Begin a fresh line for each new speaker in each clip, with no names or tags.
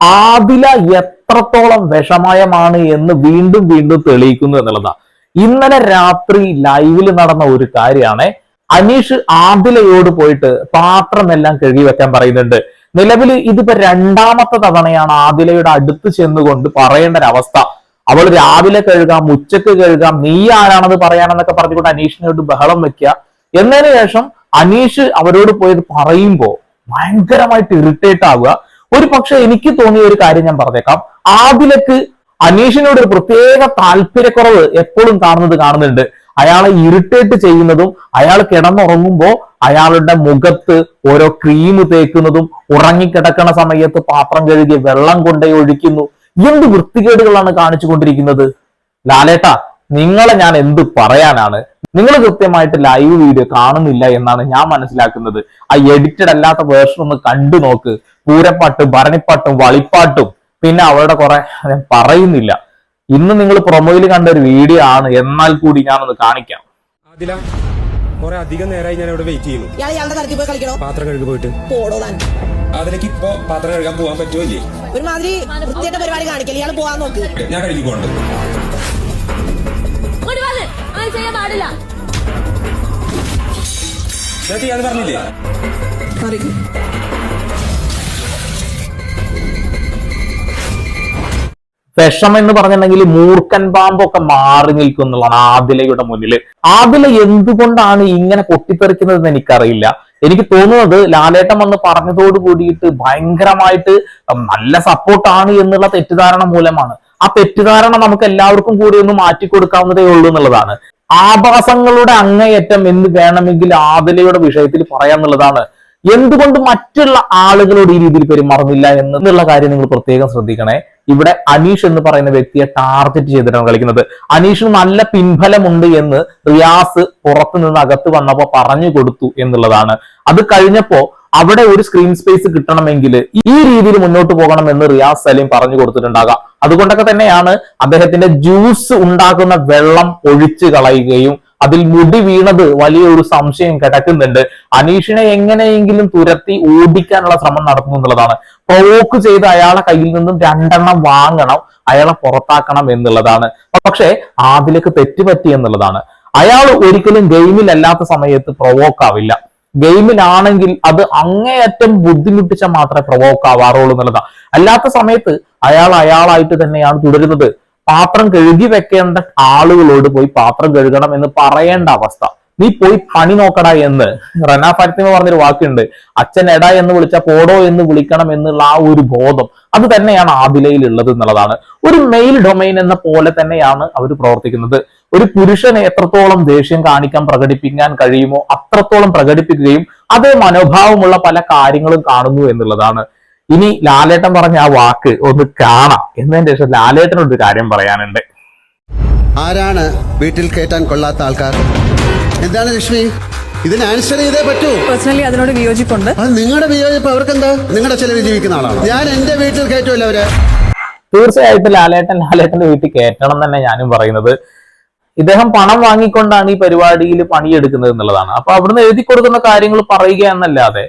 ആദില എത്രത്തോളം വിഷമയമാണ് എന്ന് വീണ്ടും വീണ്ടും തെളിയിക്കുന്നു എന്നുള്ളതാണ് ഇന്നലെ രാത്രി ലൈവിൽ നടന്ന ഒരു കാര്യമാണ് അനീഷ് ആദിലയോട് പോയിട്ട് പാത്രമെല്ലാം കഴുകി വെക്കാൻ പറയുന്നുണ്ട്. നിലവിൽ ഇതിപ്പോ രണ്ടാമത്തെ തവണയാണ് ആദിലയുടെ അടുത്ത് ചെന്നുകൊണ്ട് പറയേണ്ട ഒരു അവസ്ഥ. അവൾ രാവിലെ കഴുകാം ഉച്ചയ്ക്ക് കഴുകാം നീ ആരാണത് പറയാനെന്നൊക്കെ പറഞ്ഞുകൊണ്ട് അനീഷിനോട് ബഹളം വെക്കുക. എന്നതിന് ശേഷം അനീഷ് അവരോട് പോയത് പറയുമ്പോ ഭയങ്കരമായിട്ട് ഇറിറ്റേറ്റ് ആവുക. ഒരു പക്ഷെ എനിക്ക് തോന്നിയ ഒരു കാര്യം ഞാൻ പറഞ്ഞേക്കാം. ആദിലക്ക് അനീഷിനോട് ഒരു പ്രത്യേക താല്പര്യക്കുറവ് എപ്പോഴും കാണുന്നത് കാണുന്നുണ്ട്. അയാളെ ഇറിറ്റേറ്റ് ചെയ്യുന്നതും അയാൾ കിടന്നുറങ്ങുമ്പോൾ അയാളുടെ മുഖത്ത് ഓരോ ക്രീം തേക്കുന്നതും ഉറങ്ങിക്കിടക്കണ സമയത്ത് പാത്രം കഴുകി വെള്ളം കൊണ്ടേ ഒഴിക്കുന്നു. എന്ത് വൃത്തികേടുകളാണ് കാണിച്ചു കൊണ്ടിരിക്കുന്നത് ലാലേട്ടാ നിങ്ങളെ ഞാൻ എന്ത് പറയാനാണ്? നിങ്ങൾ കൃത്യമായിട്ട് ലൈവ് വീഡിയോ കാണുന്നില്ല എന്നാണ് ഞാൻ മനസ്സിലാക്കുന്നത്. ആ എഡിറ്റഡ് അല്ലാത്ത വേർഷൻ ഒന്ന് കണ്ടു നോക്ക്. പൂരപ്പാട്ടും ഭരണിപ്പാട്ടും വളിപ്പാട്ടും. പിന്നെ അവരുടെ കുറെ ഞാൻ പറയുന്നില്ല. ഇന്ന് നിങ്ങൾ പ്രൊമോയിൽ കണ്ട ഒരു വീഡിയോ ആണ്. എന്നാൽ കൂടി ഞാനൊന്ന് കാണിക്കാം.
അതില കുറെ അധികം നേരമായി ഞാൻ ഇവിടെ വെയിറ്റ് ചെയ്യുന്നു. പാത്രം കഴുകി പോയിട്ട്. അതിലേക്ക് ഇപ്പൊ പാത്രം കഴുകാൻ പോകാൻ പറ്റുമോ ഇല്ലേ?
ഒരുമാതിരി പരിപാടി കാണിക്കൽ ഇയാൾ പോവാൻ നോക്ക്.
ഞാൻ കഴുകി പോകണ്ട്.
ഇങ്ങോട്ട് വന്ന് അങ്ങനെ ചെയ്യാൻ പാടില്ല.
ഞാൻ ചെയ്യാന്ന് പറഞ്ഞില്ലേ?
വിഷം എന്ന് പറഞ്ഞിട്ടുണ്ടെങ്കിൽ മൂർക്കൻ പാമ്പൊക്കെ മാറി നിൽക്കും എന്നുള്ളതാണ് ആദിലയുടെ മുന്നിൽ ആദില എന്തുകൊണ്ടാണ് ഇങ്ങനെ പൊട്ടിത്തെറിക്കുന്നതെന്ന് എനിക്കറിയില്ല. എനിക്ക് തോന്നുന്നത് ലാലേട്ടൻ വന്ന് പറഞ്ഞതോട് കൂടിയിട്ട് ഭയങ്കരമായിട്ട് നല്ല സപ്പോർട്ടാണ് എന്നുള്ള തെറ്റിദ്ധാരണ മൂലമാണ്. ആ തെറ്റിദ്ധാരണ നമുക്ക് എല്ലാവർക്കും കൂടി ഒന്ന് മാറ്റി കൊടുക്കാവുന്നതേ ഉള്ളൂ എന്നുള്ളതാണ്. ആഭാസങ്ങളുടെ അങ്ങേയറ്റം എന്ന് വേണമെങ്കിൽ ആദലയുടെ വിഷയത്തിൽ പറയാന്നുള്ളതാണ് എന്തുകൊണ്ട് മറ്റുള്ള ആളുകളോട് ഈ രീതിയിൽ പെരുമാറുന്നില്ല എന്നുള്ള കാര്യം നിങ്ങൾ പ്രത്യേകം ശ്രദ്ധിക്കണേ. ഇവിടെ അനീഷ് എന്ന് പറയുന്ന വ്യക്തിയെ ടാർഗറ്റ് ചെയ്തിട്ടാണ് കളിക്കുന്നത്. അനീഷിന് നല്ല പിൻഫലമുണ്ട് എന്ന് റിയാസ് പുറത്തു നിന്ന് അകത്ത് വന്നപ്പോ പറഞ്ഞു കൊടുത്തു എന്നുള്ളതാണ്. അത് കഴിഞ്ഞപ്പോ അവിടെ ഒരു സ്ക്രീൻ സ്പേസ് കിട്ടണമെങ്കിൽ ഈ രീതിയിൽ മുന്നോട്ട് പോകണം എന്ന് റിയാസ് സലീം പറഞ്ഞു കൊടുത്തിട്ടുണ്ടാകാം. അതുകൊണ്ടൊക്കെ തന്നെയാണ് അദ്ദേഹത്തിന്റെ ജ്യൂസ് ഉണ്ടാക്കുന്ന വെള്ളം ഒഴിച്ചു കളയുകയും അതിൽ മുടി വീണത് വലിയൊരു സംശയം കിടക്കുന്നുണ്ട്. അനീഷിനെ എങ്ങനെയെങ്കിലും തുരത്തി ഓടിക്കാനുള്ള ശ്രമം നടത്തുന്നു എന്നുള്ളതാണ്. പ്രവോക്ക് ചെയ്ത് അയാളെ കയ്യിൽ നിന്നും രണ്ടെണ്ണം വാങ്ങണം അയാളെ പുറത്താക്കണം എന്നുള്ളതാണ്. പക്ഷേ ആദിലേക്ക് തെറ്റുപറ്റി എന്നുള്ളതാണ്. അയാൾ ഒരിക്കലും ഗെയിമിലല്ലാത്ത സമയത്ത് പ്രൊവോക്ക് ആവില്ല. ഗെയിമിലാണെങ്കിൽ അത് അങ്ങേയറ്റം ബുദ്ധിമുട്ടിച്ച മാത്രമേ പ്രൊവോക്ക് ആവാറുള്ളൂ എന്നുള്ളതാണ് അല്ലാത്ത സമയത്ത് അയാൾ അയാളായിട്ട് തന്നെയാണ് തുടരുന്നത്. പാത്രം കഴുകി വെക്കേണ്ട ആളുകളോട് പോയി പാത്രം കഴുകണം എന്ന് പറയേണ്ട അവസ്ഥ. നീ പോയി പണി നോക്കടാ എന്ന്. റന ഫാത്തിമ പറഞ്ഞൊരു വാക്കുണ്ട്. അച്ഛൻ എടാ എന്ന് വിളിച്ച പോടോ എന്ന് വിളിക്കണം എന്നുള്ള ആ ഒരു ബോധം അത് തന്നെയാണ് ആദിലയിൽ ഉള്ളത് എന്നുള്ളതാണ്. ഒരു മെയിൽ ഡൊമൈൻ എന്ന പോലെ തന്നെയാണ് അവർ പ്രവർത്തിക്കുന്നത്. ഒരു പുരുഷന് എത്രത്തോളം ദേഷ്യം കാണിക്കാൻ പ്രകടിപ്പിക്കാൻ കഴിയുമോ അത്രത്തോളം പ്രകടിപ്പിക്കുകയും അതേ മനോഭാവമുള്ള പല കാര്യങ്ങളും കാണുന്നു എന്നുള്ളതാണ്. ഇനി ലാലേട്ടൻ പറഞ്ഞ ആ വാക്ക് ഒന്ന് കാണാം. എന്നതിന് ശേഷം ലാലേട്ടനോട് ഒരു കാര്യം പറയാനുണ്ട്.
ആരാണ് വീട്ടിൽ കയറ്റാൻ കൊള്ളാത്ത ആൾക്കാർ? എന്താണ് ലക്ഷ്മി? ഇതിന് ആൻസർ ചെയ്തേ പറ്റൂ.
പേഴ്സണലി അതിനോട് വിയോജിപ്പുണ്ട്.
അത് നിങ്ങളുടെ വിയോജിപ്പ് അവർക്കെന്താ? നിങ്ങളുടെ ചിലവ് ജീവിക്കുന്ന ആളാണ്? ഞാൻ എന്റെ വീട്ടിൽ കയറ്റുമല്ലോ അവരെ.
തീർച്ചയായിട്ടും ലാലേട്ടൻ ലാലേട്ടന്റെ വീട്ടിൽ കയറ്റണം തന്നെ ഞാനും പറയുന്നത്. ഇദ്ദേഹം പണം വാങ്ങിക്കൊണ്ടാണ് ഈ പരിപാടിയിൽ പണിയെടുക്കുന്നത് എന്നുള്ളതാണ്. അപ്പൊ അവിടുന്ന് എഴുതി കൊടുക്കുന്ന കാര്യങ്ങൾ പറയുക എന്നല്ലാതെ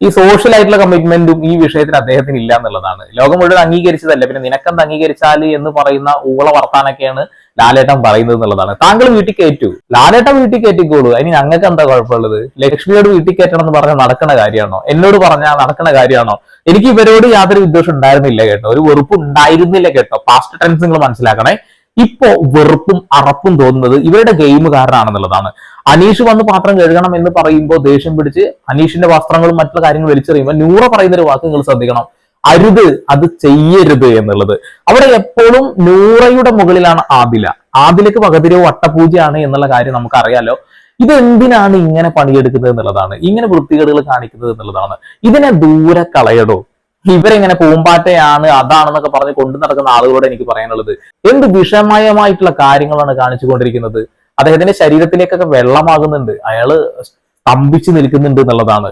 ഈ സോഷ്യൽ ആയിട്ടുള്ള കമ്മിറ്റ്മെന്റും ഈ വിഷയത്തിന് അദ്ദേഹത്തിന് ഇല്ല എന്നുള്ളതാണ്. ലോകം മുഴുവൻ അംഗീകരിച്ചതല്ല? പിന്നെ നിനക്കെന്ത് അംഗീകരിച്ചാൽ എന്ന് പറയുന്ന ഊള വർത്താനൊക്കെയാണ് ലാലേട്ടൻ പറയുന്നത് എന്നുള്ളതാണ്. താങ്കൾ വീട്ടിൽ കയറ്റൂ. ലാലേട്ടൻ വീട്ടിൽ കയറ്റിക്കോളൂ. അതിന് ഞങ്ങൾക്ക് എന്താ കുഴപ്പമുള്ളത്? ലക്ഷ്മിയോട് വീട്ടിൽ കയറ്റണം എന്ന് പറഞ്ഞാൽ നടക്കുന്ന കാര്യമാണോ? എന്നോട് പറഞ്ഞാൽ നടക്കുന്ന കാര്യമാണോ? എനിക്ക് ഇവരോട് യാതൊരു വിദ്വേഷം ഉണ്ടായിരുന്നില്ല കേട്ടോ. ഒരു വെറുപ്പ് ഉണ്ടായിരുന്നില്ല കേട്ടോ. പാസ്റ്റ് ടെൻസ് നിങ്ങൾ മനസ്സിലാക്കണേ. ഇപ്പോ വെറുപ്പും അറപ്പും തോന്നുന്നത് ഇവരുടെ ഗെയിം കാരണമാണെന്നുള്ളതാണ് അനീഷ് വന്ന് പാത്രം കഴുകണം എന്ന് പറയുമ്പോൾ ദേഷ്യം പിടിച്ച് അനീഷിന്റെ വസ്ത്രങ്ങളും മറ്റുള്ള കാര്യങ്ങളും വലിച്ചെറിയുമ്പോൾ നൂറ പറയുന്ന ഒരു വാക്ക് നിങ്ങൾ ശ്രദ്ധിക്കണം. അരുത് അത് ചെയ്യരുത് എന്നുള്ളത്. അവിടെ എപ്പോഴും നൂറയുടെ മുകളിലാണ് ആദില. ആദിലക്ക് പകതിരോ വട്ടപൂജയാണ് എന്നുള്ള കാര്യം നമുക്കറിയാലോ. ഇത് എന്തിനാണ് ഇങ്ങനെ പണിയെടുക്കുന്നത് എന്നുള്ളതാണ്. ഇങ്ങനെ വൃത്തികേടുകൾ കാണിക്കുന്നത് എന്നുള്ളതാണ്. ഇതിനെ ദൂരെ കളയടോ. ഇവരെങ്ങനെ പൂമ്പാറ്റയാണ് അതാണെന്നൊക്കെ പറഞ്ഞ് കൊണ്ടു നടക്കുന്ന ആളുകളോട് എനിക്ക് പറയാനുള്ളത്. എന്ത് വിഷമയമായിട്ടുള്ള കാര്യങ്ങളാണ് കാണിച്ചുകൊണ്ടിരിക്കുന്നത്? അദ്ദേഹത്തിന്റെ ശരീരത്തിലേക്കൊക്കെ വെള്ളമാകുന്നുണ്ട്. അയാൾ സ്തംഭിച്ചു നിൽക്കുന്നുണ്ട് എന്നുള്ളതാണ്.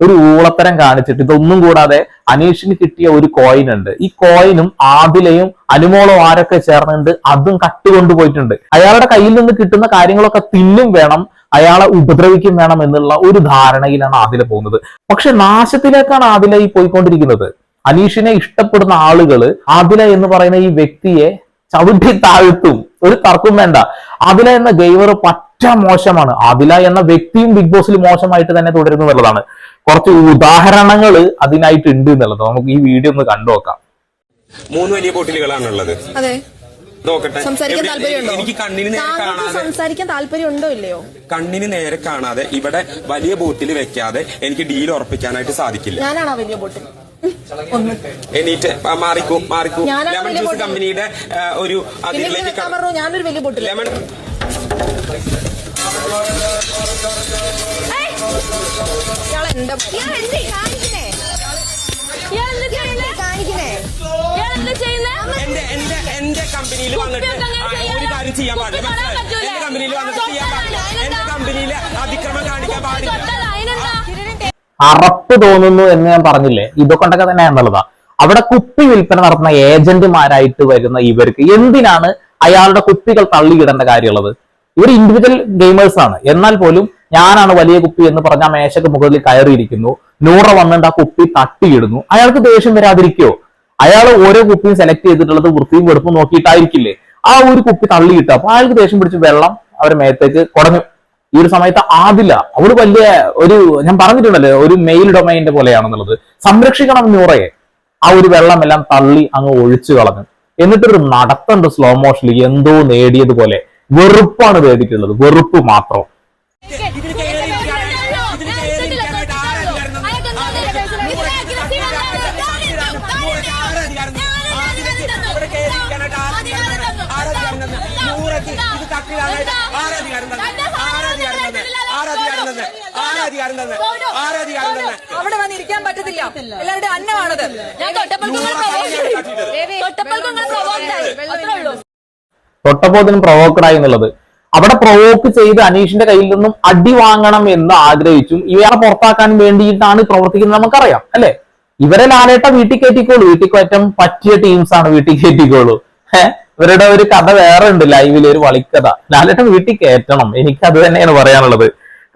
ഒരു ഊളത്തരം കാണിച്ചിട്ട് ഇതൊന്നും കൂടാതെ അനീഷിന് കിട്ടിയ ഒരു കോയിൻ ഉണ്ട്. ഈ കോയിനും ആദിലയും അനുമോളോ ആരൊക്കെ ചേർന്നുണ്ട് അതും കട്ടുകൊണ്ടു പോയിട്ടുണ്ട്. അയാളുടെ കയ്യിൽ നിന്ന് കിട്ടുന്ന കാര്യങ്ങളൊക്കെ തിന്നും വേണം അയാളെ ഉപദ്രവിക്കും വേണം എന്നുള്ള ഒരു ധാരണയിലാണ് ആദില പോകുന്നത്. പക്ഷെ നാശത്തിലേക്കാണ് ആദില ഈ പോയിക്കൊണ്ടിരിക്കുന്നത്. അനീഷിനെ ഇഷ്ടപ്പെടുന്ന ആളുകൾ ആദില എന്ന് പറയുന്ന ഈ വ്യക്തിയെ ചവിട്ടി താഴ്ത്തും. ഒരു തർക്കം വേണ്ട. ആദില എന്ന ഗൈവർ പറ്റ മോശമാണ്. ആദില എന്ന വ്യക്തിയും ബിഗ് ബോസിൽ മോശമായിട്ട് തന്നെ തുടരുന്നു എന്നുള്ളതാണ്. കുറച്ച് ഉദാഹരണങ്ങൾ അതിനായിട്ട് ഉണ്ട് എന്നുള്ളത്. നമുക്ക് ഈ വീഡിയോ ഒന്ന് കണ്ടു നോക്കാം.
മൂന്ന് വലിയ ബോട്ടിലുകളാണുള്ളത്.
അതെ.
നോക്കട്ടെ.
സംസാരിക്കാൻ താല്പര്യമുണ്ടോ?
എനിക്ക് കണ്ണിന് നേരെ കാണാതെ
സംസാരിക്കാൻ താല്പര്യം ഉണ്ടോ ഇല്ലയോ?
കണ്ണിന് നേരെ കാണാതെ ഇവിടെ വലിയ ബോട്ടിൽ വെക്കാതെ എനിക്ക് ഡീൽ ഉറപ്പിക്കാനായിട്ട് സാധിക്കില്ല.
ഞാനാണോ വലിയ ബോട്ടിൽ?
എണീറ്റ് മാറിക്കൂ മാറിക്കൂ. ലെമൺ ജ്യൂസ് കമ്പനിയുടെ ഒരു അതിലേക്ക്
ഞാനൊരു വലിയ ബോട്ടിൽ
ലെമൺ
എന്റെ
കമ്പനിയിൽ വന്നിട്ട് ഒരു കാര്യം ചെയ്യാൻ പാടില്ല? എന്റെ കമ്പനിയിൽ വന്നിട്ട് ചെയ്യാൻ പാടില്ല. എന്റെ? കമ്പനിയിൽ അതിക്രമം കാണിക്കാൻ പാടില്ല.
അറപ്പ് തോന്നുന്നു എന്ന് ഞാൻ പറഞ്ഞില്ലേ? ഇതൊക്കൊണ്ടൊക്കെ തന്നെ എന്നുള്ളതാ. അവിടെ കുപ്പി വിൽപ്പന നടത്തുന്ന ഏജന്റുമാരായിട്ട് വരുന്ന ഇവർക്ക് എന്തിനാണ് അയാളുടെ കുപ്പികൾ തള്ളിയിടേണ്ട കാര്യമുള്ളത്? ഇവർ ഇൻഡിവിജ്വൽ ഗെയിമേഴ്സ് ആണ്. എന്നാൽ പോലും ഞാനാണ് വലിയ കുപ്പി എന്ന് പറഞ്ഞ മേശക്ക് മുകളിൽ കയറിയിരിക്കുന്നു. നൂറ വന്നിട്ട് ആ കുപ്പി തട്ടിയിടുന്നു. അയാൾക്ക് ദേഷ്യം വരാതിരിക്കോ? അയാൾ ഓരോ കുപ്പിയും സെലക്ട് ചെയ്തിട്ടുള്ളത് വൃത്തിയും വെടുപ്പും നോക്കിയിട്ടായിരിക്കില്ലേ? ആ ഒരു കുപ്പി തള്ളിയിട്ട് അപ്പൊ അയാൾക്ക് ദേഷ്യം പിടിച്ച് വെള്ളം അവരുടെ മേത്തേക്ക് കുടഞ്ഞു. ഈ ഒരു സമയത്ത് ആദില അവൾ വലിയ ഒരു ഞാൻ പറഞ്ഞിട്ടുണ്ടല്ലോ ഒരു മെയിൽ ഡൊമൈന്റെ പോലെയാണെന്നുള്ളത്. സംരക്ഷിക്കണം നൂറയെ ആ ഒരു വെള്ളമെല്ലാം തള്ളി അങ്ങ് ഒഴിച്ചു കളഞ്ഞു. എന്നിട്ടൊരു നടത്തുണ്ട് സ്ലോ മോഷനിൽ എന്തോ നേടിയതുപോലെ വെറുപ്പാണ് നേടിയിട്ടുള്ളത് വെറുപ്പ് മാത്രം.
വന്നിരിക്കാൻ പറ്റത്തില്ല എല്ലാവരുടെ അന്നമാണത്.
ഞാൻ അത്രേ ഉള്ളൂ.
പ്രൊവോക്കഡായി എന്നുള്ളത്. അവിടെ പ്രൊവോക്ക് ചെയ്ത് അനീഷിന്റെ കയ്യിൽ നിന്നും അടി വാങ്ങണം എന്ന് ആഗ്രഹിച്ചും. ഇവരെ പുറത്താക്കാൻ വേണ്ടിയിട്ടാണ് പ്രവർത്തിക്കുന്നത് നമുക്കറിയാം അല്ലെ? ഇവരെ ലാലേട്ട വീട്ടിൽ കയറ്റിക്കോളൂ. വീട്ടിൽ കയറ്റം പറ്റിയ ടീംസ് ആണ് വീട്ടിൽ കയറ്റിക്കോളൂ. ഇവരുടെ ഒരു കഥ വേറെ ഉണ്ട്. ലൈവിൽ ഒരു വളിക്കഥ. ലാലേട്ട വീട്ടിൽ കയറ്റണം. എനിക്ക് അത് തന്നെയാണ് പറയാനുള്ളത്.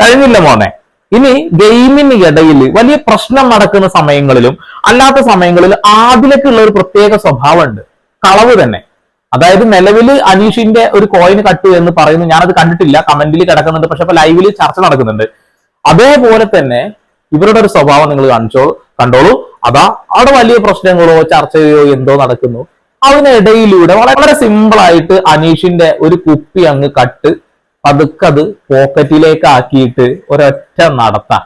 കഴിഞ്ഞില്ല മോനെ. ഇനി ഗെയിമിന് ഇടയിൽ വലിയ പ്രശ്നം നടക്കുന്ന സമയങ്ങളിലും അല്ലാത്ത സമയങ്ങളിലും ആദിലക്കുള്ള ഒരു പ്രത്യേക സ്വഭാവമുണ്ട്. കളവ് തന്നെ. അതായത് നിലവിൽ അനീഷിന്റെ ഒരു കോയിൻ കട്ട് എന്ന് പറയുന്നു. ഞാനത് കണ്ടിട്ടില്ല. കമന്റിൽ കിടക്കുന്നുണ്ട്. പക്ഷെ ഇപ്പൊ ലൈവിൽ ചർച്ച നടക്കുന്നുണ്ട്. അതേപോലെ തന്നെ ഇവരുടെ ഒരു സ്വഭാവം നിങ്ങൾ കാണിച്ചോ കണ്ടോളൂ. അതാ അവിടെ വലിയ പ്രശ്നങ്ങളോ ചർച്ചയോ എന്തോ നടക്കുന്നു. അതിനിടയിലൂടെ വളരെ സിമ്പിൾ ആയിട്ട് അനീഷിന്റെ ഒരു കുപ്പി അങ്ങ് കട്ട് പതുക്കെ അത് പോക്കറ്റിലേക്ക് ആക്കിയിട്ട് ഒരൊറ്റ നടത്താം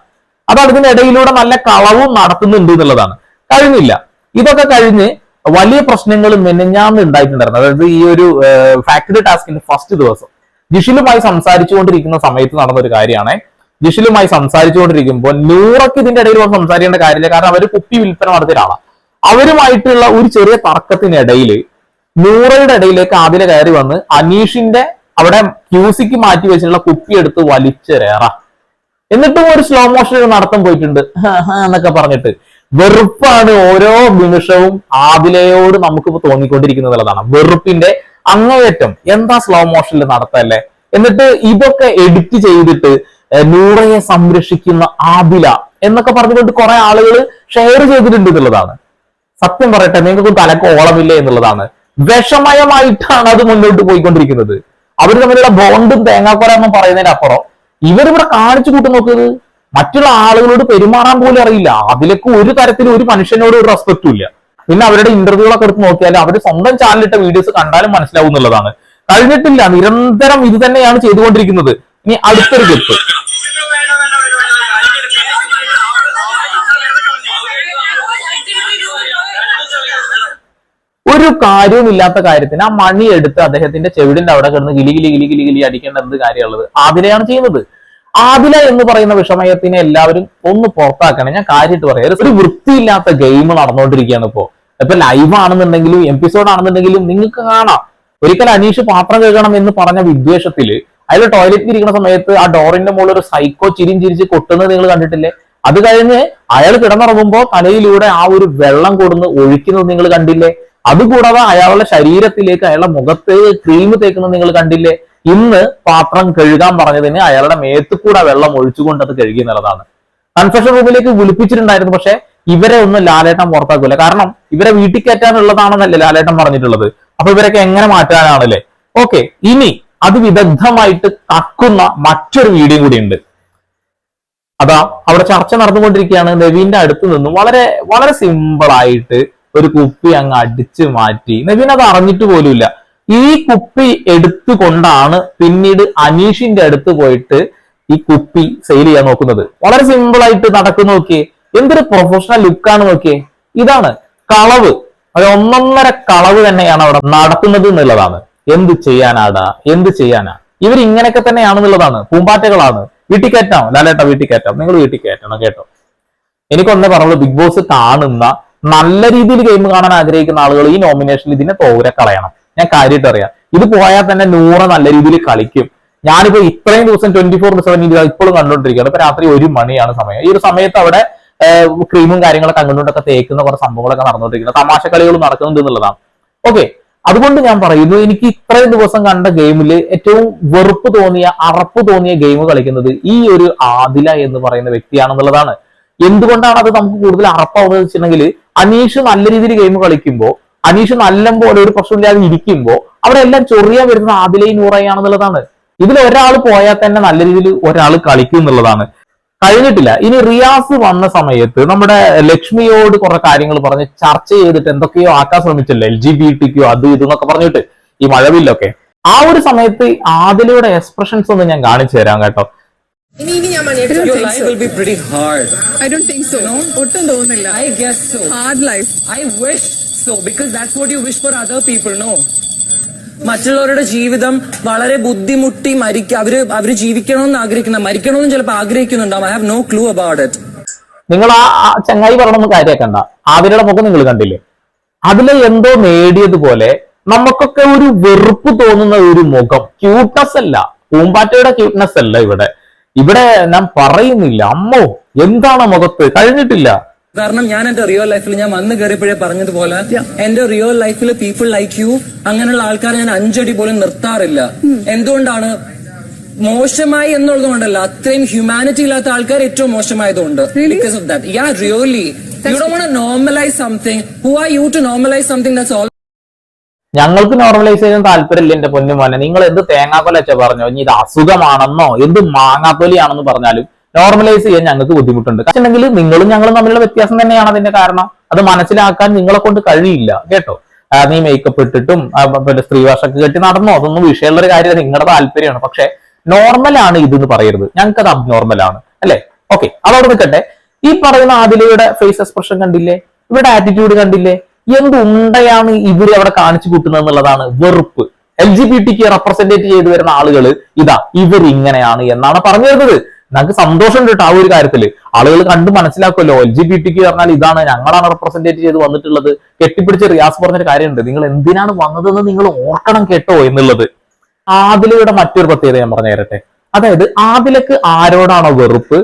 അപ്പൊ അതിനിടയിലൂടെ നല്ല കളവും നടത്തുന്നുണ്ട് എന്നുള്ളതാണ്. കഴിഞ്ഞില്ല. ഇതൊക്കെ കഴിഞ്ഞ് വലിയ പ്രശ്നങ്ങൾ മെനഞ്ഞാന്ന് ഉണ്ടായിട്ടുണ്ടായിരുന്നു. അതായത് ഈ ഒരു ഫാക്ടറി ടാസ്കിന്റെ ഫസ്റ്റ് ദിവസം. ജിഷിലുമായി സംസാരിച്ചുകൊണ്ടിരിക്കുന്ന സമയത്ത് നടന്ന ഒരു കാര്യമാണ്. ജിഷിലുമായി സംസാരിച്ചുകൊണ്ടിരിക്കുമ്പോൾ നൂറക്ക് ഇതിന്റെ ഇടയിൽ വന്ന് സംസാരിക്കേണ്ട കാര്യമില്ല. കാരണം അവർ കുപ്പി വിൽപ്പന നടത്തിയ ഒരാളാണ്. അവരുമായിട്ടുള്ള ഒരു ചെറിയ തർക്കത്തിനിടയിൽ നൂറയുടെ ഇടയിലേക്ക് ആദ്യം കയറി വന്ന് അനീഷിന്റെ അവിടെ ക്യൂസിക്ക് മാറ്റി വെച്ചിട്ടുള്ള കുപ്പി എടുത്ത് വലിച്ചെറേറ എന്നിട്ടും ഒരു സ്ലോ മോഷൻ നടത്തം പോയിട്ടുണ്ട്. എന്നൊക്കെ പറഞ്ഞിട്ട്. വെറുപ്പാണ് ഓരോ നിമിഷവും ആദിലയോട് നമുക്കിപ്പോ തോന്നിക്കൊണ്ടിരിക്കുന്നത് എന്നുള്ളതാണ് വെറുപ്പിന്റെ അങ്ങേയറ്റം എന്താ സ്ലോ മോഷനിൽ നടത്തല്ലേ? എന്നിട്ട് ഇതൊക്കെ എഡിറ്റ് ചെയ്തിട്ട് നൂറയെ സംരക്ഷിക്കുന്ന ആദില എന്നൊക്കെ പറഞ്ഞുകൊണ്ട് കുറെ ആളുകൾ ഷെയർ ചെയ്തിട്ടുണ്ട് എന്നുള്ളതാണ്. സത്യം പറയട്ടെ നിങ്ങൾക്കും തലക്ക് എന്നുള്ളതാണ്. വിഷമയമായിട്ടാണ് അത് മുന്നോട്ട് പോയിക്കൊണ്ടിരിക്കുന്നത്. അവർ തമ്മിലുള്ള ബോണ്ടും തേങ്ങാക്കൊരാന്നും പറയുന്നതിനപ്പുറം ഇവരിവിടെ കാണിച്ചു കൂട്ടി നോക്കുന്നത് മറ്റുള്ള ആളുകളോട് പെരുമാറാൻ പോലും അറിയില്ല. അതിലേക്ക് ഒരു തരത്തിലും ഒരു മനുഷ്യനോട് ഒരു റെസ്പെക്റ്റും ഇല്ല. പിന്നെ അവരുടെ ഇന്റർവ്യൂകളൊക്കെ എടുത്ത് നോക്കിയാൽ അവർ സ്വന്തം ചാനലിട്ട വീഡിയോസ് കണ്ടാലും മനസ്സിലാവും എന്നുള്ളതാണ്. കഴിഞ്ഞിട്ടില്ല. നിരന്തരം ഇത് തന്നെയാണ് ചെയ്തുകൊണ്ടിരിക്കുന്നത്. ഇനി അടുത്തൊരു ക്ലിപ്പ് ഒരു കാര്യവുമില്ലാത്ത കാര്യത്തിന് ആ മണി എടുത്ത് അദ്ദേഹത്തിന്റെ ചെവിടിന്റെ അവിടെ കിടന്ന് ഗിലി ഗിലി ഗിലി ഗിലി ഗിലി അടിക്കേണ്ട എന്ത് കാര്യമുള്ളത് ആതിലയാണ് ചെയ്യുന്നത്. ആദില എന്ന് പറയുന്ന വിഷമയത്തിനെ എല്ലാവരും ഒന്ന് പുറത്താക്കണം. ഞാൻ കാര്യമായിട്ട് പറയാം. ഒരു വൃത്തിയില്ലാത്ത ഗെയിം നടന്നുകൊണ്ടിരിക്കുകയാണ് ഇപ്പോ. ഇപ്പൊ ലൈവ് ആണെന്നുണ്ടെങ്കിലും എപ്പിസോഡ് ആണെന്നുണ്ടെങ്കിലും നിങ്ങൾക്ക് കാണാം. ഒരിക്കൽ അനീഷ് പാത്രം കഴുകണം എന്ന് പറഞ്ഞ വിദ്വേഷത്തിൽ അതിൽ ടോയ്ലറ്റിൽ ഇരിക്കുന്ന സമയത്ത് ആ ഡോറിന്റെ മുകളിൽ ഒരു സൈക്കോ ചിരിയും ചിരിച്ച് കൊട്ടുന്നത് നിങ്ങൾ കണ്ടിട്ടില്ലേ? അത് കഴിഞ്ഞ് അയാൾ കിടന്നുറങ്ങുമ്പോ തലയിലൂടെ ആ ഒരു വെള്ളം കൊടുന്ന് ഒഴിക്കുന്നത് നിങ്ങൾ കണ്ടില്ലേ? അതുകൂടാതെ അയാളുടെ ശരീരത്തിലേക്ക് അയാളുടെ മുഖത്ത് ക്രീം തേക്കുന്നത് നിങ്ങൾ കണ്ടില്ലേ? ഇന്ന് പാത്രം കഴുകാൻ പറഞ്ഞതിന് അയാളുടെ മേത്തുകൂടെ വെള്ളം ഒഴിച്ചുകൊണ്ട് അത് കഴുകി എന്നുള്ളതാണ്. കൺഫെഷൻ റൂമിലേക്ക് വിളിപ്പിച്ചിട്ടുണ്ടായിരുന്നു പക്ഷെ ഇവരെ ഒന്നും ലാലേട്ടൻ പുറത്താക്കൂല. കാരണം ഇവരെ വീട്ടിൽ കയറ്റാനുള്ളതാണെന്നല്ലേ ലാലേട്ടൻ പറഞ്ഞിട്ടുള്ളത്. അപ്പൊ ഇവരൊക്കെ എങ്ങനെ മാറ്റാനാണല്ലേ? ഓക്കെ ഇനി അത് വിദഗ്ധമായിട്ട് കക്കുന്ന മറ്റൊരു വീഡിയോ കൂടി ഉണ്ട്. അതാ അവിടെ ചർച്ച നടന്നുകൊണ്ടിരിക്കുകയാണ്. നവീന്റെ അടുത്ത് നിന്നും വളരെ വളരെ സിമ്പിൾ ആയിട്ട് ഒരു കുപ്പി അങ്ങ് അടിച്ചു മാറ്റി. നബീൻ അത് അറിഞ്ഞിട്ട് പോലുമില്ല. ഈ കുപ്പി എടുത്തുകൊണ്ടാണ് പിന്നീട് അനീഷിന്റെ അടുത്ത് പോയിട്ട് ഈ കുപ്പി സെയിൽ ചെയ്യാൻ നോക്കുന്നത്. വളരെ സിമ്പിൾ ആയിട്ട് നടക്കുന്നു നോക്കിയേ. എന്തൊരു പ്രൊഫഷണൽ ലുക്കാണ് നോക്കിയേ. ഇതാണ് കളവ്. ഒരു ഒന്നൊന്നര കളവ് തന്നെയാണ് അവിടെ നടത്തുന്നത് എന്നുള്ളതാണ്. എന്ത് ചെയ്യാനാടാ? എന്ത് ചെയ്യാനാ? ഇവർ ഇങ്ങനെയൊക്കെ തന്നെയാണെന്നുള്ളതാണ് പൂമ്പാറ്റകളാണ്. വീട്ടിൽ കയറ്റാം. ലാലേട്ടാ വീട്ടിൽ കയറ്റാം. നിങ്ങൾ വീട്ടിൽ കയറ്റണം കേട്ടോ. എനിക്കൊന്നേ പറയുള്ളൂ ബിഗ് ബോസ് കാണുന്ന നല്ല രീതിയിൽ ഗെയിം കാണാൻ ആഗ്രഹിക്കുന്ന ആളുകൾ ഈ നോമിനേഷനിൽ ഇതിനെ തോരെ കളയണം. ഞാൻ കാര്യമായിട്ട് അറിയാം. ഇത് പോയാൽ തന്നെ നൂറ് നല്ല രീതിയിൽ കളിക്കും. ഞാനിപ്പോ ഇത്രയും ദിവസം ട്വന്റി ഫോർ സെവൻ ഇപ്പോഴും കണ്ടുകൊണ്ടിരിക്കുകയാണ്. ഇപ്പൊ രാത്രി ഒരു മണിയാണ് സമയം. ഈ ഒരു സമയത്ത് അവിടെ ക്രീമും കാര്യങ്ങളൊക്കെ അങ്ങോട്ടൊക്കെ തേക്കുന്ന കുറെ സംഭവങ്ങളൊക്കെ നടന്നുകൊണ്ടിരിക്കുന്നത് തമാശ കളികൾ നടക്കുന്നുണ്ട് എന്നുള്ളതാണ്. ഓക്കെ അതുകൊണ്ട് ഞാൻ പറയുന്നു എനിക്ക് ഇത്രയും ദിവസം കണ്ട ഗെയിമിൽ ഏറ്റവും വെറുപ്പ് തോന്നിയ അറപ്പ് തോന്നിയ ഗെയിം കളിക്കുന്നത് ഈ ഒരു ആദില എന്ന് പറയുന്ന വ്യക്തിയാണെന്നുള്ളതാണ്. എന്തുകൊണ്ടാണ് അത് നമുക്ക് കൂടുതൽ അറപ്പാവുന്നത് വെച്ചിട്ടുണ്ടെങ്കിൽ അനീഷ് നല്ല രീതിയിൽ ഗെയിം കളിക്കുമ്പോൾ അനീഷ് നല്ല പോലെ ഒരു പ്രശ്നമില്ലാതെ ഇരിക്കുമ്പോൾ അവിടെ എല്ലാം ചൊറിയാൻ വരുന്നത് ആദിലയും നൂറയാണെന്നുള്ളതാണ് ഇതിൽ ഒരാൾ പോയാൽ തന്നെ നല്ല രീതിയിൽ ഒരാൾ കളിക്കും എന്നുള്ളതാണ്. കഴിഞ്ഞിട്ടില്ല. ഇനി റിയാസ് വന്ന സമയത്ത് നമ്മുടെ ലക്ഷ്മിയോട് കുറെ കാര്യങ്ങൾ പറഞ്ഞ് ചർച്ച ചെയ്തിട്ട് എന്തൊക്കെയോ ആക്കാൻ ശ്രമിച്ചല്ലോ? എൽ ജി ബി ടിക്കോ അത് ഇത് എന്നൊക്കെ പറഞ്ഞിട്ട് ഈ മഴവില്ലൊക്കെ. ആ ഒരു സമയത്ത് ആദിലയുടെ എക്സ്പ്രഷൻസ് ഒന്ന് ഞാൻ കാണിച്ചു തരാം കേട്ടോ.
ഇനി ഇനി ഞാൻ മണിയേട്ടൻ
Your life will be pretty hard.
I don't think so ഒട്ടും തോന്നുന്നില്ല.
I guess so.
Hard life
I wish so because that's what you wish for other people, no? മറ്റുള്ളവരുടെ ജീവിതം വളരെ ബുദ്ധിമുട്ടി മരിക്ക അവർ അവർ ജീവിക്കണമെന്ന് ആഗ്രഹിക്കുന്ന മരിക്കണമെന്ന് ചിലപ്പോൾ ആഗ്രഹിക്കുന്നുണ്ടാവും. I have no clue about it
നിങ്ങൾ ആ ആ ചങ്ങായി പറയണമെന്ന് കാര്യമാക്കണ്ട ആവിരുടെ മുഖം നിങ്ങൾ കണ്ടില്ലേ? അതിലെ എന്തോ നേടിയതുപോലെ നമുക്കൊക്കെ ഒരു വെറുപ്പ് തോന്നുന്ന ഒരു മുഖം. ക്യൂട്ട്നസ് അല്ല. പൂമ്പാറ്റയുടെ ക്യൂട്ട്നെസ് അല്ല ഇവിടെ. ഇവിടെ ഞാൻ പറയുന്നില്ല. അമ്മോ എന്താണ് മുഖത്ത്? കഴിഞ്ഞിട്ടില്ല.
കാരണം ഞാൻ എന്റെ റിയൽ ലൈഫിൽ ഞാൻ വന്ന് കയറിയപ്പോഴേ പറഞ്ഞതുപോലെ എന്റെ റിയൽ ലൈഫിൽ പീപ്പിൾ ലൈക്ക് യു അങ്ങനെയുള്ള ആൾക്കാരെ ഞാൻ അഞ്ചടി പോലും നിർത്താറില്ല. എന്തുകൊണ്ടാണ്? മോശമായി എന്നുള്ളത് കൊണ്ടല്ല. അത്രയും ഹ്യൂമാനിറ്റി ഇല്ലാത്ത ആൾക്കാർ ഏറ്റവും മോശമായതുകൊണ്ട്. Because of that yeah really you don't normalize something who are you to normalize something that's all
ഞങ്ങൾക്ക് നോർമലൈസ് ചെയ്യാൻ താല്പര്യമില്ല എന്റെ പൊന്നു മോനെ. നിങ്ങൾ എന്ത് തേങ്ങാക്കൊലച്ച പറഞ്ഞോ ഇനി ഇത് അസുഖമാണെന്നോ? എന്ത് മാങ്ങാത്തൊലിയാണെന്ന് പറഞ്ഞാലും നോർമലൈസ് ചെയ്യാൻ ഞങ്ങൾക്ക് ബുദ്ധിമുട്ടുണ്ട്. പക്ഷെങ്കിൽ നിങ്ങളും ഞങ്ങളും തമ്മിലുള്ള വ്യത്യാസം തന്നെയാണ് അതിന്റെ കാരണം. അത് മനസ്സിലാക്കാൻ നിങ്ങളെ കൊണ്ട് കഴിയില്ല. കേട്ടോ? നീ മേക്കപ്പ് ഇട്ടിട്ടും പിന്നെ സ്ത്രീഭാഷക്ക് കെട്ടി നടന്നോ? അതൊന്നും വിഷയമുള്ള ഒരു കാര്യമല്ല. നിങ്ങളുടെ താല്പര്യമാണ്. പക്ഷെ നോർമലാണ് ഇതെന്ന് പറയരുത്. ഞങ്ങൾക്ക് അത് അബ്നോർമൽ ആണ്. അല്ലെ? ഓക്കെ അതോട് നിൽക്കട്ടെ. ഈ പറയുന്ന ആദിലയുടെ ഫേസ് എക്സ്പ്രഷൻ കണ്ടില്ലേ? ഇവരുടെ ആറ്റിറ്റ്യൂഡ് കണ്ടില്ലേ? എന്ത് ഉണ്ടയാണ് ഇവർ അവിടെ കാണിച്ചു കൂട്ടുന്നത് എന്നുള്ളതാണ് വെറുപ്പ്. എൽ ജി ബി ടിക്ക് റെപ്രസെന്റേറ്റ് ചെയ്തു വരുന്ന ആളുകൾ ഇതാ ഇവർ ഇങ്ങനെയാണ് എന്നാണ് പറഞ്ഞു വരുന്നത്. ഞങ്ങൾക്ക് സന്തോഷം കേട്ടോ ആ ഒരു കാര്യത്തിൽ ആളുകൾ കണ്ട് മനസ്സിലാക്കുമല്ലോ എൽ ജി ബി ടിക്ക് പറഞ്ഞാൽ ഇതാണ് ഞങ്ങളാണ് റെപ്രസെന്റേറ്റ് ചെയ്ത് വന്നിട്ടുള്ളത്. കെട്ടിപ്പിടിച്ച് റിയാസ് പറഞ്ഞൊരു കാര്യമുണ്ട് നിങ്ങൾ എന്തിനാണ് വന്നതെന്ന് നിങ്ങൾ ഓർക്കണം കേട്ടോ എന്നുള്ളത്. ആദിലയുടെ മറ്റൊരു പ്രത്യേകത ഞാൻ പറഞ്ഞു തരട്ടെ. അതായത് ആദിലക്ക് ആരോടാണോ വെറുപ്പ്?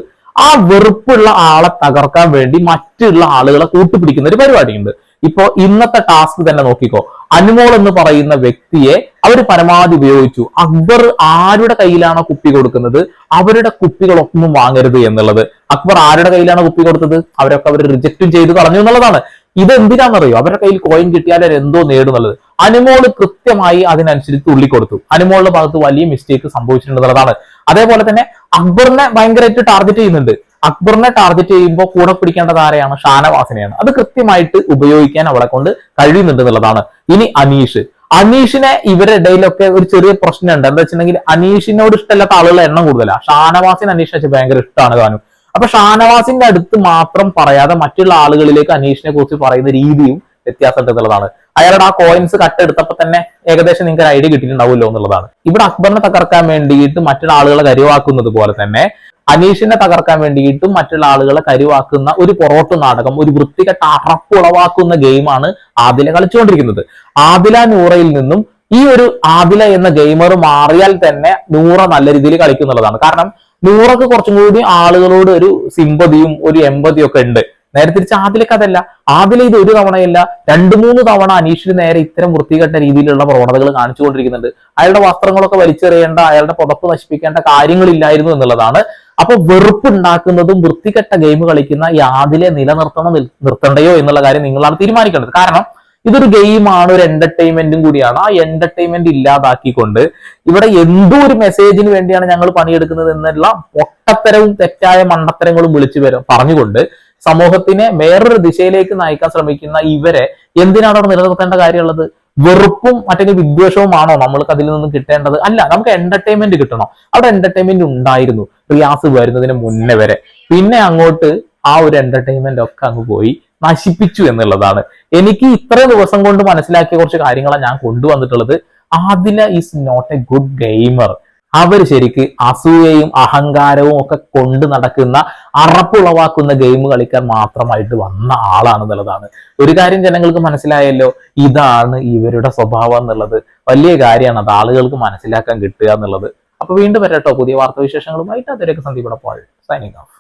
ആ വെറുപ്പുള്ള ആളെ തകർക്കാൻ വേണ്ടി മറ്റുള്ള ആളുകളെ കൂട്ടുപിടിക്കുന്ന ഒരു പരിപാടിയുണ്ട്. ഇപ്പോ ഇന്നത്തെ ടാസ്ക് തന്നെ നോക്കിക്കോ. അനുമോൾ എന്ന് പറയുന്ന വ്യക്തിയെ അവർ പരമാവധി ഉപയോഗിച്ചു. അക്ബർ ആരുടെ കയ്യിലാണോ കുപ്പി കൊടുക്കുന്നത്? അവരുടെ കുപ്പികളൊന്നും വാങ്ങരുത് എന്നുള്ളത്. അക്ബർ ആരുടെ കയ്യിലാണോ കുപ്പി കൊടുത്തത്? അവരൊക്കെ അവർ റിജക്റ്റും ചെയ്ത് കളഞ്ഞു എന്നുള്ളതാണ്. ഇത് എന്തിനാണെന്നറിയോ അവരുടെ കയ്യിൽ കോയിൻ കിട്ടിയാൽ എന്തോ നേടുന്നുള്ളത് അനുമോൾ കൃത്യമായി അതിനനുസരിച്ച് തുള്ളി കൊടുത്തു അനുമോളുടെ ഭാഗത്ത് വലിയ മിസ്റ്റേക്ക് സംഭവിച്ചിട്ടുണ്ടെന്നുള്ളതാണ് അതേപോലെ തന്നെ അക്ബറിനെ ഭയങ്കരമായിട്ട് ടാർഗറ്റ് ചെയ്യുന്നുണ്ട്. അക്ബറിനെ ടാർഗറ്റ് ചെയ്യുമ്പോൾ കൂടെ പിടിക്കേണ്ടത് ആരെയാണ്? ഷാനവാസിനെയാണ്. അത് കൃത്യമായിട്ട് ഉപയോഗിക്കാൻ അവളെ കൊണ്ട് കഴിയുന്നുണ്ട് എന്നുള്ളതാണ്. ഇനി അനീഷ്. അനീഷിനെ ഇവരുടെ ഇടയിലൊക്കെ ഒരു ചെറിയ പ്രശ്നമുണ്ട്. എന്താ വെച്ചിട്ടുണ്ടെങ്കിൽ അനീഷിനോട് ഇഷ്ടമല്ലാത്ത ആളുകളുടെ എണ്ണം കൂടുതലാണ് ഷാനവാസിന് അനീഷിനെ വെച്ച് ഭയങ്കര ഇഷ്ടമാണ് താനും അപ്പൊ ഷാനവാസിന്റെ അടുത്ത് മാത്രം പറയാതെ മറ്റുള്ള ആളുകളിലേക്ക് അനീഷിനെ കുറിച്ച് പറയുന്ന രീതിയും വ്യത്യാസമുണ്ട് എന്നുള്ളതാണ് അയാളുടെ ആ കോയിൻസ് കട്ടെടുത്തപ്പോ തന്നെ ഏകദേശം നിങ്ങൾക്ക് ഐഡിയ കിട്ടിയിട്ടുണ്ടാവുമല്ലോ എന്നുള്ളതാണ്. ഇവിടെ അക്ബറിനെ തകർക്കാൻ വേണ്ടിയിട്ട് മറ്റുള്ള ആളുകളെ കരുവാക്കുന്നത് പോലെ തന്നെ അനീഷിനെ തകർക്കാൻ വേണ്ടിയിട്ടും മറ്റുള്ള ആളുകളെ കരുവാക്കുന്ന ഒരു പൊറോട്ട് നാടകം ഒരു വൃത്തികെട്ട അറപ്പ് ഉളവാക്കുന്ന ഗെയിമാണ് ആദില കളിച്ചുകൊണ്ടിരിക്കുന്നത്. ആദില നൂറയിൽ നിന്നും ഈ ഒരു ആദില എന്ന ഗെയിമർ മാറിയാൽ തന്നെ നൂറ നല്ല രീതിയിൽ കളിക്കുന്നുള്ളതാണ്. കാരണം നൂറക്ക് കുറച്ചും കൂടി ആളുകളോട് ഒരു സിമ്പതിയും ഒരു എമ്പതിയും ഒക്കെ ഉണ്ട്. നേരെ തിരിച്ച് ആദിലേക്ക് അതല്ല. ആദില ഇത് ഒരു തവണയല്ല രണ്ടു മൂന്ന് തവണ അനീഷിന് നേരെ ഇത്തരം വൃത്തികെട്ട രീതിയിലുള്ള പ്രവണതകൾ കാണിച്ചുകൊണ്ടിരിക്കുന്നുണ്ട്. അയാളുടെ വസ്ത്രങ്ങളൊക്കെ വലിച്ചെറിയേണ്ട അയാളുടെ പുതപ്പ് നശിപ്പിക്കേണ്ട കാര്യങ്ങളില്ലായിരുന്നു എന്നുള്ളതാണ്. അപ്പൊ വെറുപ്പുണ്ടാക്കുന്നതും വൃത്തികെട്ട ഗെയിം കളിക്കുന്ന ഈ ആദിലെ നിലനിർത്തണോ നിർത്തണ്ടയോ എന്നുള്ള കാര്യം നിങ്ങളാണ് തീരുമാനിക്കേണ്ടത്. കാരണം ഇതൊരു ഗെയിമാണ് ഒരു എന്റർടൈൻമെന്റും കൂടിയാണ്. ആ എന്റർടൈൻമെന്റ് ഇല്ലാതാക്കിക്കൊണ്ട് ഇവിടെ എന്തോ ഒരു മെസ്സേജിന് വേണ്ടിയാണ് ഞങ്ങൾ പണിയെടുക്കുന്നത് എന്നുള്ള പൊട്ടത്തരവും തെറ്റായ മണ്ടത്തരങ്ങളും വിളിച്ചു വരും പറഞ്ഞുകൊണ്ട് സമൂഹത്തിനെ വേറൊരു ദിശയിലേക്ക് നയിക്കാൻ ശ്രമിക്കുന്ന ഇവരെ എന്തിനാണ് അവിടെ നിലനിർത്തേണ്ട കാര്യമുള്ളത്? വെറുപ്പും മറ്റേ വിദ്വേഷവുമാണോ നമ്മൾക്ക് അതിൽ നിന്നും കിട്ടേണ്ടത്? അല്ല നമുക്ക് എന്റർടൈൻമെന്റ് കിട്ടണം. അവിടെ എന്റർടൈൻമെന്റ് ഉണ്ടായിരുന്നു. റിയാസ് വരുന്നതിന് മുന്നേ വരെ. പിന്നെ അങ്ങോട്ട് ആ ഒരു എന്റർടൈൻമെന്റ് ഒക്കെ അങ്ങ് പോയി നശിപ്പിച്ചു എന്നുള്ളതാണ്. എനിക്ക് ഇത്ര ദിവസം കൊണ്ട് മനസ്സിലാക്കിയ കുറച്ച് കാര്യങ്ങളാണ് ഞാൻ കൊണ്ടുവന്നിട്ടുള്ളത്. Adila is not a good gamer അവർ ശരിക്ക് അസൂയയും അഹങ്കാരവും ഒക്കെ കൊണ്ട് നടക്കുന്ന അറപ്പുളവാക്കുന്ന ഗെയിം കളിക്കാൻ മാത്രമായിട്ട് വന്ന ആളാണെന്നുള്ളതാണ്. ഒരു കാര്യം ജനങ്ങൾക്ക് മനസ്സിലായല്ലോ ഇതാണ് ഇവരുടെ സ്വഭാവം എന്നുള്ളത്. വലിയ കാര്യമാണ് അത് ആളുകൾക്ക് മനസ്സിലാക്കാൻ കിട്ടുക എന്നുള്ളത്. അപ്പൊ വീണ്ടും വരട്ടോ പുതിയ വാർത്താവിശേഷങ്ങളുമായിട്ട് അതിലേക്ക് സന്ദീപ് പോൾ സൈനിങ് ഓഫ്